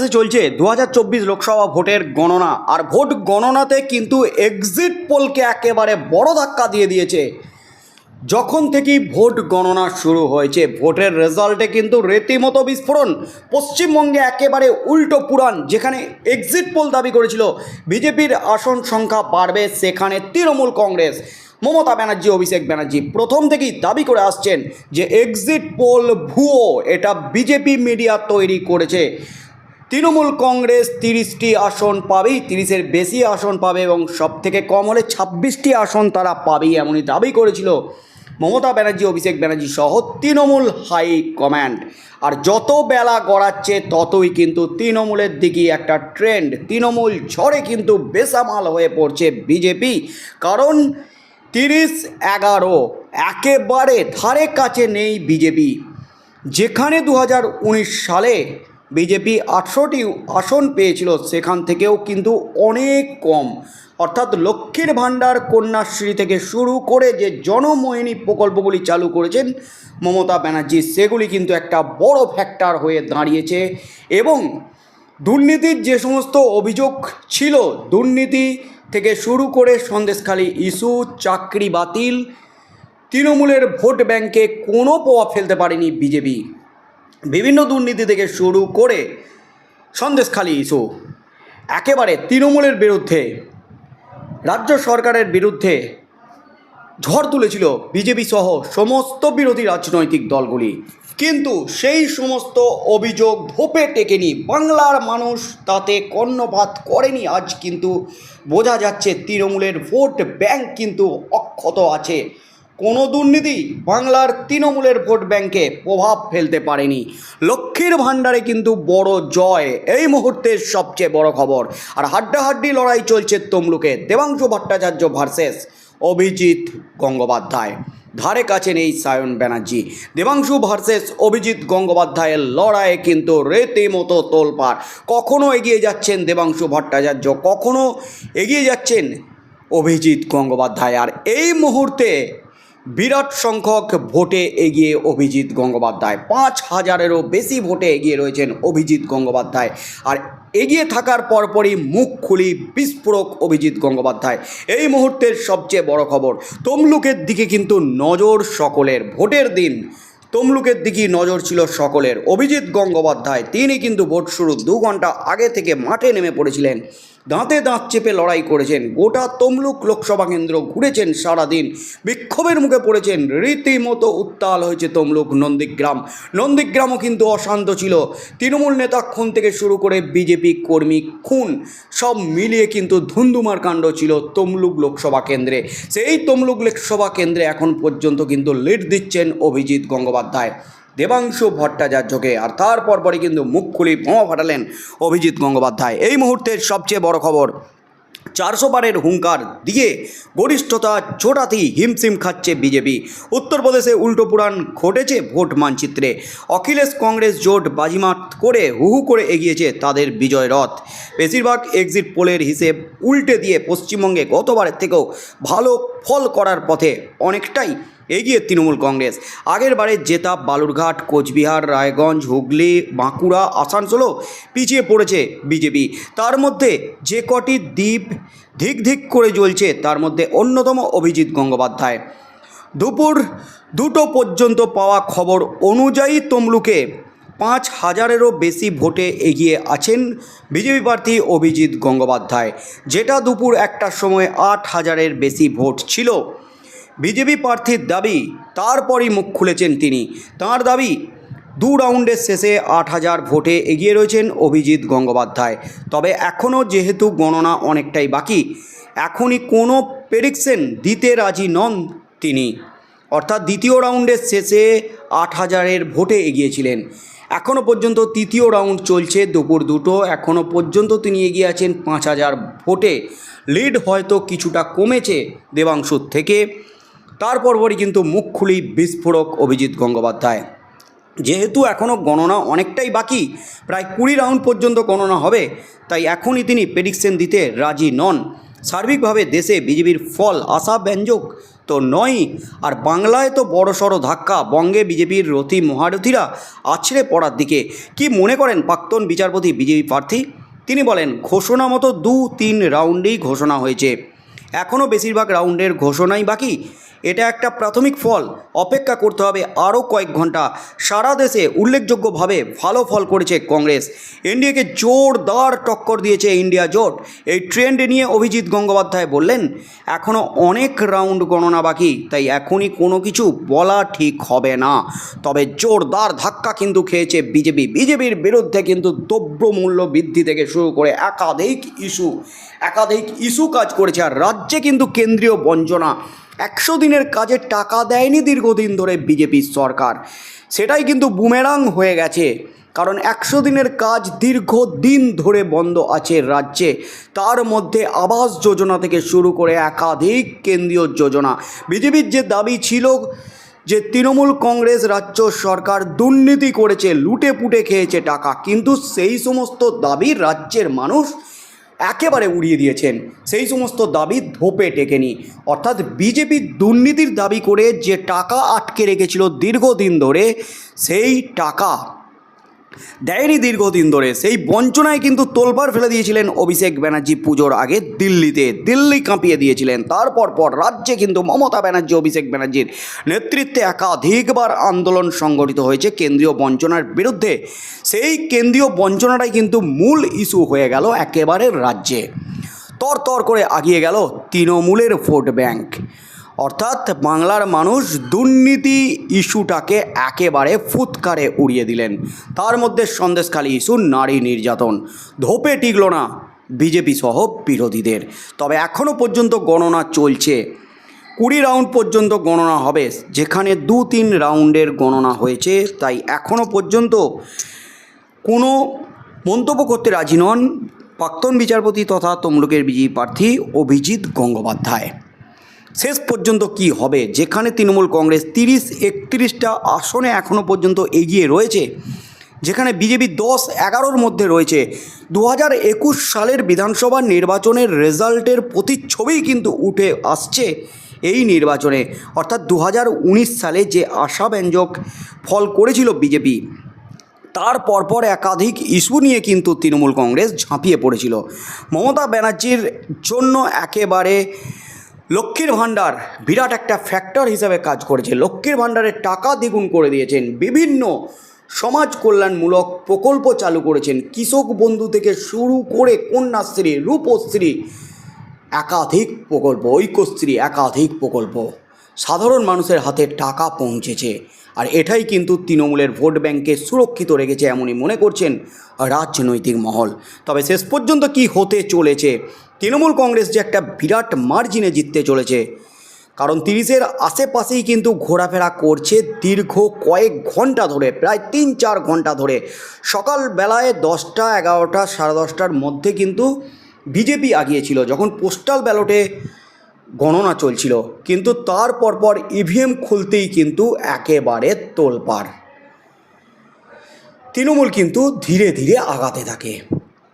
বাংলাদেশে চলছে দু হাজার চব্বিশ লোকসভা ভোটের গণনা। আর ভোট গণনাতে কিন্তু এক্সিট পোলকে একেবারে বড় ধাক্কা দিয়ে দিয়েছে। যখন থেকেই ভোট গণনা শুরু হয়েছে, ভোটের রেজাল্টে কিন্তু রীতিমতো বিস্ফোরণ। পশ্চিমবঙ্গে একেবারে উল্টো পুরাণ, যেখানে এক্সিট পোল দাবি করেছিল বিজেপির আসন সংখ্যা বাড়বে, সেখানে তৃণমূল কংগ্রেস, মমতা ব্যানার্জি, অভিষেক ব্যানার্জি প্রথম থেকেই দাবি করে আসছেন যে এক্সিট পোল ভুয়ো, এটা বিজেপি মিডিয়া তৈরি করেছে। তৃণমূল কংগ্রেস তিরিশটি আসন পাবেই, তিরিশের বেশি আসন পাবে এবং সব থেকে কম হলে ছাব্বিশটি আসন তারা পাবেই এমনই দাবি করেছিল মমতা ব্যানার্জি, অভিষেক ব্যানার্জি সহ তৃণমূল হাই কমান্ড আর যত বেলা গড়াচ্ছে ততই কিন্তু তৃণমূলের দিকেই একটা ট্রেন্ড। তৃণমূল ঝড়ে কিন্তু বেসামাল হয়ে পড়ছে বিজেপি। কারণ তিরিশ এগারো একেবারে ধারে কাছে নেই বিজেপি। যেখানে দু হাজার উনিশ সালে বিজেপি আটশোটি আসন পেয়েছিল সেখান থেকেও কিন্তু অনেক কম। অর্থাৎ লক্ষ্মীর ভাণ্ডার কন্যাশ্রী থেকে শুরু করে যে জনমোহিনী প্রকল্পগুলি চালু করেছেন, মমতা ব্যানার্জি, সেগুলি কিন্তু একটা বড় ফ্যাক্টর হয়ে দাঁড়িয়েছে এবং দুর্নীতির যে সমস্ত অভিযোগ ছিল, দুর্নীতি থেকে শুরু করে সন্দেশখালী ইস্যু, চাকরি বাতিল, তৃণমূলের ভোট ব্যাংকে কোনো প্রভাব ফেলতে পারেনি বিজেপি। বিভিন্ন দুর্নীতি থেকে শুরু করে সন্দেশখালী ইস্যু, একেবারে তৃণমূলের বিরুদ্ধে, রাজ্য সরকারের বিরুদ্ধে ঝড় তুলেছিল বিজেপি সহ সমস্ত বিরোধী রাজনৈতিক দলগুলি। কিন্তু সেই সমস্ত অভিযোগ ধোপে টেকেনি বাংলার মানুষ, তাতে কর্ণপাত করেনি আজ কিন্তু বোঝা যাচ্ছে তৃণমূলের ভোট ব্যাংক কিন্তু অক্ষত আছে। কোনো দুর্নীতি বাংলার তৃণমূলের ভোট ব্যাংকে প্রভাব ফেলতে পারেনি। লক্ষ্মীর ভাণ্ডারে কিন্তু বড় জয়, এই মুহূর্তের সবচেয়ে বড় খবর। আর হাড্ডাহাড্ডি লড়াই চলছে তমলুকে, দেবাংশু ভট্টাচার্য ভার্সেস অভিজিৎ গঙ্গোপাধ্যায়। ধারে কাছে নেই সায়ন ব্যানার্জি। দেবাংশু ভার্সেস অভিজিৎ গঙ্গোপাধ্যায়ের লড়াইয়ে কিন্তু রীতিমতো তোলপাড়। কখনো এগিয়ে যাচ্ছেন দেবাংশু ভট্টাচার্য, কখনো এগিয়ে যাচ্ছেন অভিজিৎ গঙ্গোপাধ্যায়। আর এই মুহূর্তে বিরাট সংখ্যক ভোটে এগিয়ে অভিজিৎ গঙ্গোপাধ্যায়। পাঁচ হাজারেরও বেশি ভোটে এগিয়ে রয়েছেন অভিজিৎ গঙ্গোপাধ্যায়। আর এগিয়ে থাকার পরপরই মুখ খুলি বিস্ফোরক অভিজিৎ গঙ্গোপাধ্যায়। এই মুহূর্তের সবচেয়ে বড় খবর, তমলুকের দিকে কিন্তু নজর সকলের। ভোটের দিন তমলুকের দিকেই নজর ছিল সকলের। অভিজিৎ গঙ্গোপাধ্যায়, তিনি কিন্তু ভোট শুরু দু ঘণ্টা আগে থেকে মাঠে নেমে পড়েছিলেন। দাঁতে দাঁত চেপে লড়াই করেছেন। গোটা তমলুক লোকসভা কেন্দ্র ঘুরেছেন সারাদিন। বিক্ষোভের মুখে পড়েছেন। রীতিমতো উত্তাল হয়েছে তমলুক নন্দীগ্রাম। নন্দীগ্রামও কিন্তু অশান্ত ছিল। তৃণমূল নেতা খুন থেকে শুরু করে বিজেপি কর্মী খুন, সব মিলিয়ে কিন্তু ধুন্ধুমার কাণ্ড ছিল তমলুক লোকসভা কেন্দ্রে। সেই তমলুক লোকসভা কেন্দ্রে এখন পর্যন্ত কিন্তু লিড দিচ্ছেন অভিজিৎ গঙ্গোপাধ্যায়। দেবাংশু ভট্টাচার্যকে আর তারপর পরে কিন্তু মুখ খুলি বোমা ফাটালেন অভিজিৎ গঙ্গোপাধ্যায়। এই মুহূর্তের সবচেয়ে বড় খবর, চারশো বারের হুঙ্কার দিয়ে গরিষ্ঠতা জোটাতেই হিমশিম খাচ্ছে বিজেপি। উত্তরপ্রদেশে উল্টো পুরাণ ঘটেছে ভোট মানচিত্রে। অখিলেশ কংগ্রেস জোট বাজিমাত করে হুহু করে এগিয়েছে তাদের বিজয় রথ। বেশিরভাগ এক্সিট পোলের হিসেব উল্টে দিয়ে পশ্চিমবঙ্গে গতবারের থেকেও ভালো ফল করার পথে অনেকটাই এগিয়ে তৃণমূল কংগ্রেস। আগের বারে জেতা বালুরঘাট, কোচবিহার, রায়গঞ্জ, হুগলি, বাঁকুড়া, আসানসোলও পিছিয়ে পড়েছে বিজেপি। তার মধ্যে যে কটি দ্বীপ ধিক ধিক করে জ্বলছে, তার মধ্যে অন্যতম অভিজিৎ গঙ্গোপাধ্যায়। দুপুর দুটো পর্যন্ত পাওয়া খবর অনুযায়ী তমলুকে পাঁচ হাজারেরও বেশি ভোটে এগিয়ে আছেন বিজেপি প্রার্থী অভিজিৎ গঙ্গোপাধ্যায়। যেটা দুপুর একটার সময় আট হাজারের বেশি ভোট ছিল। বিজেপি প্রার্থীর দাবি, তারপরই মুখ খুলেছেন তিনি। তার দাবি, দু রাউন্ডের শেষে আট হাজার ভোটে এগিয়ে রয়েছেন অভিজিৎ গঙ্গোপাধ্যায়। তবে এখনও যেহেতু গণনা অনেকটাই বাকি, এখনই কোনো প্রেডিকশন দিতে রাজি নন তিনি। অর্থাৎ দ্বিতীয় রাউন্ডের শেষে আট হাজারের ভোটে এগিয়েছিলেন। এখনও পর্যন্ত তৃতীয় রাউন্ড চলছে দুপুর দুটো এখনও পর্যন্ত তিনি এগিয়ে আছেন পাঁচ হাজার ভোটে। লিড হয়তো কিছুটা কমেছে দেবাংশুর থেকে। তারপর পরই কিন্তু মুখ খুলি বিস্ফোরক অভিজিৎ গঙ্গোপাধ্যায়। যেহেতু এখনও গণনা অনেকটাই বাকি, প্রায় কুড়ি রাউন্ড পর্যন্ত গণনা হবে, তাই এখনই তিনি প্রেডিকশন দিতে রাজি নন। সার্বিকভাবে দেশে বিজেপির ফল আশাব্যঞ্জক তো নয়ই, আর বাংলায় তো বড়সড় ধাক্কা, বঙ্গে বিজেপির রথী মহারথীরা আছড়ে পড়ার দিকে। কি মনে করেন প্রাক্তন বিচারপতি বিজেপি প্রার্থী? তিনি বলেন, ঘোষণা মতো দু তিন রাউন্ডেই ঘোষণা হয়েছে। এখনও বেশিরভাগ রাউন্ডের ঘোষণাই বাকি। এটা একটা প্রাথমিক ফল। অপেক্ষা করতে হবে আরও কয়েক ঘণ্টা। সারা দেশে উল্লেখযোগ্যভাবে ভালো ফল করেছে কংগ্রেস। এনডিএকে জোরদার টক্কর দিয়েছে ইন্ডিয়া জোট। এই ট্রেন্ড নিয়ে অভিজিৎ গঙ্গোপাধ্যায় বললেন, এখনও অনেক রাউন্ড গণনা বাকি, তাই এখনই কোনো কিছু বলা ঠিক হবে না। তবে জোরদার ধাক্কা কিন্তু খেয়েছে বিজেপি। বিজেপির বিরুদ্ধে কিন্তু দ্রব্যমূল্য বৃদ্ধি থেকে শুরু করে একাধিক ইস্যু। একাধিক ইস্যু কাজ করেছে, আর রাজ্যে কিন্তু কেন্দ্রীয় বঞ্চনা। একশো দিনের কাজে টাকা দেয়নি দীর্ঘদিন ধরে বিজেপির সরকার। সেটাই কিন্তু বুমেরাং হয়ে গেছে। কারণ একশো দিনের কাজ দীর্ঘদিন ধরে বন্ধ আছে রাজ্যে। তার মধ্যে আবাস যোজনা থেকে শুরু করে একাধিক কেন্দ্রীয় যোজনা। বিজেপির যে দাবি ছিল যে তৃণমূল কংগ্রেস রাজ্য সরকার দুর্নীতি করেছে লুটে পুটে খেয়েছে টাকা। কিন্তু সেই সমস্ত দাবি রাজ্যের মানুষ একেবারে উড়িয়ে দিয়েছেন। সেই সমস্ত দাবি ধোপে টেকেনি। অর্থাৎ বিজেপির দুর্নীতির দাবি করে যে টাকা আটকে রেখেছিল দীর্ঘদিন ধরে, সেই টাকা দেয়নি দীর্ঘদিন ধরে। সেই বঞ্চনায় কিন্তু তোলপাড় ফেলে দিয়েছিলেন অভিষেক ব্যানার্জি পুজোর আগে দিল্লিতে। দিল্লি কাঁপিয়ে দিয়েছিলেন। তারপর পর রাজ্যে কিন্তু মমতা ব্যানার্জি, অভিষেক ব্যানার্জির নেতৃত্বে একাধিকবার আন্দোলন সংগঠিত হয়েছে কেন্দ্রীয় বঞ্চনার বিরুদ্ধে। সেই কেন্দ্রীয় বঞ্চনাটাই কিন্তু মূল ইস্যু হয়ে গেল একেবারে রাজ্যে। তর তর করে আগিয়ে গেল তৃণমূলের ভোট ব্যাংক। অর্থাৎ বাংলার মানুষ দুর্নীতি ইস্যুটাকে একেবারে ফুৎকারে উড়িয়ে দিলেন। তার মধ্যে সন্দেশখালী ইস্যু, নারী নির্যাতন। ধোপে টিকল না বিজেপি সহ বিরোধীদের। তবে এখনও পর্যন্ত গণনা চলছে। কুড়ি রাউন্ড পর্যন্ত গণনা হবে, যেখানে দু তিন রাউন্ডের গণনা হয়েছে। তাই এখনও পর্যন্ত কোনো মন্তব্য করতে রাজি নন প্রাক্তন বিচারপতি তথা তমলুকের বিজেপি প্রার্থী অভিজিৎ গঙ্গোপাধ্যায়। শেষ পর্যন্ত কি হবে? যেখানে তৃণমূল কংগ্রেস তিরিশ, একত্রিশটা আসনে এখনও পর্যন্ত এগিয়ে রয়েছে, যেখানে বিজেপি দশ, এগারোর মধ্যে রয়েছে। দু একুশ সালের বিধানসভা নির্বাচনের রেজাল্টের প্রতিচ্ছবি কিন্তু উঠে আসছে এই নির্বাচনে। অর্থাৎ দু হাজার উনিশ সালে যে আশাব্যঞ্জক ফল করেছিল বিজেপি, তার পরপর একাধিক ইস্যু নিয়ে কিন্তু তৃণমূল কংগ্রেস ঝাঁপিয়ে পড়েছিল। মমতা ব্যানার্জির জন্য একেবারে লক্ষ্মীর ভাণ্ডার বিরাট একটা ফ্যাক্টর হিসাবে কাজ করেছে। লক্ষ্মীর ভাণ্ডারের টাকা দ্বিগুণ করে দিয়েছেন। বিভিন্ন সমাজ কল্যাণমূলক প্রকল্প চালু করেছেন। কৃষক বন্ধু থেকে শুরু করে কন্যাশ্রী, রূপশ্রী, একাধিক প্রকল্প, ঐক্যশ্রী, একাধিক প্রকল্প। সাধারণ মানুষের হাতে টাকা পৌঁছেছে। আর এটাই কিন্তু তৃণমূলের ভোট ব্যাংকে সুরক্ষিত রেখেছে এমনই মনে করছেন রাজনৈতিক মহল। তবে শেষ পর্যন্ত কি হতে চলেছে? তৃণমূল কংগ্রেস যে একটা বিরাট মার্জিনে জিততে চলেছে। কারণ তিরিশের আশেপাশেই কিন্তু ঘোরাফেরা করছে দীর্ঘ কয়েক ঘণ্টা ধরে, প্রায় তিন চার ঘণ্টা ধরে। সকালবেলায় দশটা, এগারোটা, সাড়ে দশটার মধ্যে কিন্তু বিজেপি আগিয়েছিল। যখন পোস্টাল ব্যালটে গণনা চলছিল, কিন্তু তার পরপর ইভিএম খুলতেই কিন্তু একেবারে তোলপাড়। তৃণমূল কিন্তু ধীরে ধীরে আগাতে থাকে।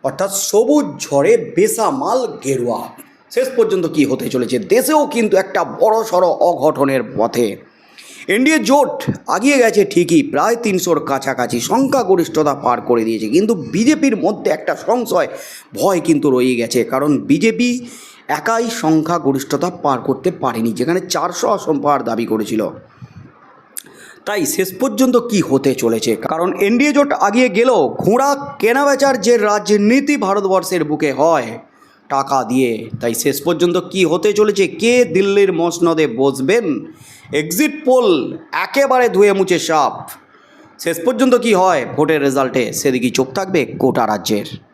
অর্থাৎ সবুজ ঝড়ে বেসামাল গেরুয়া। শেষ পর্যন্ত কি হতে চলেছে দেশেও কিন্তু একটা বড় সড়ো অঘটনের পথে। এনডিএ জোট আগিয়ে গেছে ঠিকই, প্রায় তিনশোর কাছাকাছি সংখ্যাগরিষ্ঠতা পার করে দিয়েছে, কিন্তু বিজেপির মধ্যে একটা সংশয়, ভয় কিন্তু রয়ে গেছে, কারণ বিজেপি একাই সংখ্যাগরিষ্ঠতা পার করতে পারেনি, যেখানে চারশো আসন পাওয়ার দাবি করেছিল। তাই শেষ পর্যন্ত কি হতে চলেছে? কারণ এনডিএ জোট আগিয়ে গেলেও ঘোড়া কেনাবেচার যে রাজনীতি ভারতবর্ষের বুকে হয়, টাকা দিয়ে। তাই শেষ পর্যন্ত কি হতে চলেছে? কে দিল্লির মসনদে বসবেন? এক্সিট পোল একেবারে ধুয়ে মুছে সাপ। শেষ পর্যন্ত কি হয়? ভোটের রেজাল্টে সেদিকেই চোখ থাকবে গোটা রাজ্যের।